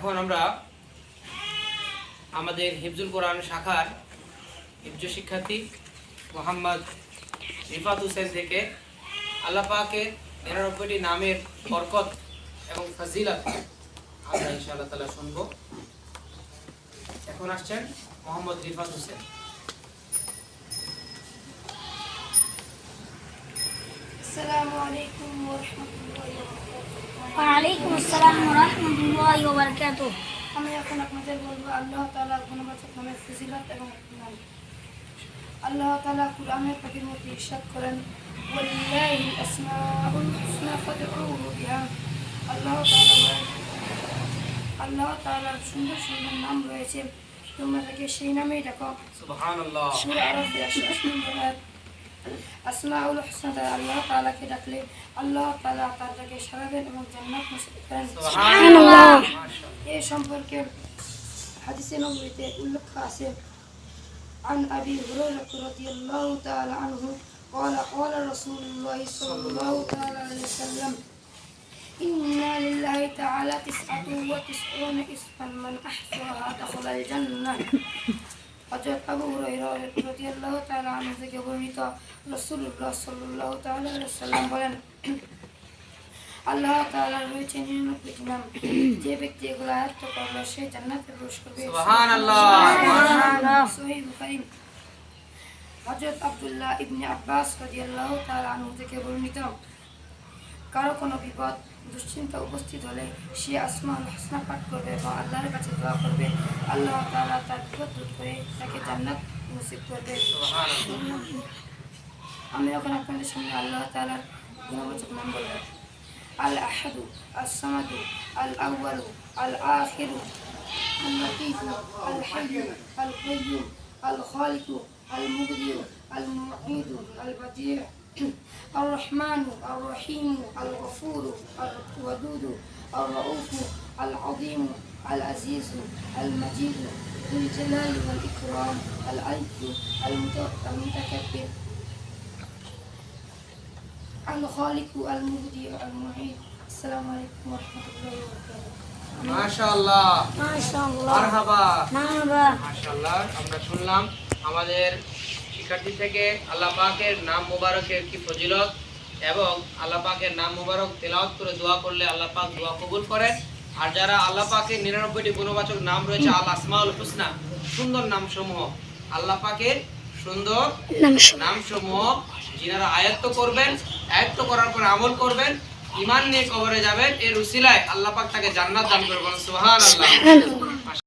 এখন আমরা আমাদের হিফজুল কোরআন শাখার হিফজ শিক্ষার্থী মোহাম্মদ রিফাত হুসেন থেকে আল্লাপাকে নিরানব্বইটি নামের বরকত এবং ফজিলত আমরা ইনশাআল্লাহ তালা শুনব। এখন আসছেন মোহাম্মদ রিফাত হোসেন। আসসালামু আলাইকুম ওয়ালাইকুম আসসালাম রহমতুল্লাহ বারকাত আমি এখন আপনাদের বলব আল্লাহ তালা গুণবাচক নামের ফজিলত এবং নাম আল্লাহ তালা কুরআনের পাখির মধ্যে ইরশাদ করেন ওয়াল্লাহি আসমাউল হুসনা ফাদউহু বিহা। আল্লাহ তাআলা আল্লাহ তাআলার সুন্দর সুন্দর নাম রয়েছে তোমরা সেই নামেই ডাকো। সুবহানাল্লাহ। সূরা আরাফ আসমাউল হুসনা দ্বারা আল্লাহ তাআলাকে ডাকলে আল্লাহ তাআলা তার ডাকে সাড়া দেন এবং জান্নাত নসিব করেন সুবহানাল্লাহ মাশাআল্লাহ এ সম্পর্কে হাদিসে নবীতে উল্লেখ আছে عن أبي هريرة رضي الله تعالى عنه قال قال رسول الله صلى الله تعالى عليه وسلم إن لله تعالى تسعة وتسعون اسما من أحصاها دخل الجنة হজরত আবু হুরাইরা রাদিয়াল্লাহু তাআলা থেকে বর্ণিত রাসূলুল্লাহ সাল্লাল্লাহু তাআলা বলেন আল্লাহ রয়েছে নিরানব্বইটি নাম যে ব্যক্তি এগুলো আয়ত্ত করবে সে জান্নাতে প্রবেশ করবে সুবহানাল্লাহ। সুবহানাল্লাহ। সহিহ বুখারী হযরত আব্দুল্লাহ ইবনে আব্বাস রাদিয়াল্লাহু তাআলা আনহু থেকে বর্ণিত কারও কোনো বিপদ, দুশ্চিন্তা উপস্থিত হলে সে আসমাউল হাসনা পাঠ করবে এবং আল্লাহর কাছে দোয়া করবে। আল্লাহ তাআলা তার বিপদ দূর করে তাকে জান্নাত নসিব করবে। আমি এখন আপনাদের সামনে আল্লাহ তাআলার গুণবাচক নাম বলব। আল আহাদু আল সামাদু, আল আউয়ালু, আল আখিরু, আল লতিফু, আল হাইয়ু, আল কাইয়্যুম আল খালিকু, আল মুবদিউ, আল মুঈদু, আল বাদিউ الرحمن الرحيم الغفور الودود الرؤوف العظيم العزيز المجيد ذو الجلال والإكرام العز المتكبر الخالق المبدع المعيد السلام عليكم ورحمة الله وبركاته মাশাআল্লাহ মাশাআল্লাহ মারহাবা মারহাবা মাশাআল্লাহ আমরা শুনলাম আমাদের শিক্ষার্থী থেকে আল্লাহ পাকের নাম মুবারকের কি ফজিলত? এবং আল্লাহ পাকের নাম মুবারক তেলাওয়াত করে দোয়া করলে আল্লাহ পাক দোয়া কবুল করেন। আর যারা আল্লাহ পাকের নিরানব্বইটি গুণবাচক নাম রয়েছে আল আসমাউল হুসনা সুন্দর নাম সমূহ আল্লাহ পাকের সুন্দর নামসমূহ। যিনারা আয়ত্ত করবেন আয়ত্ত করার পর আমল করবেন ইমান নিয়ে কবরে যাবেন এর উসিলায় আল্লাহ পাক তাকে জান্নাত দান করবেন। সুবহানাল্লাহ।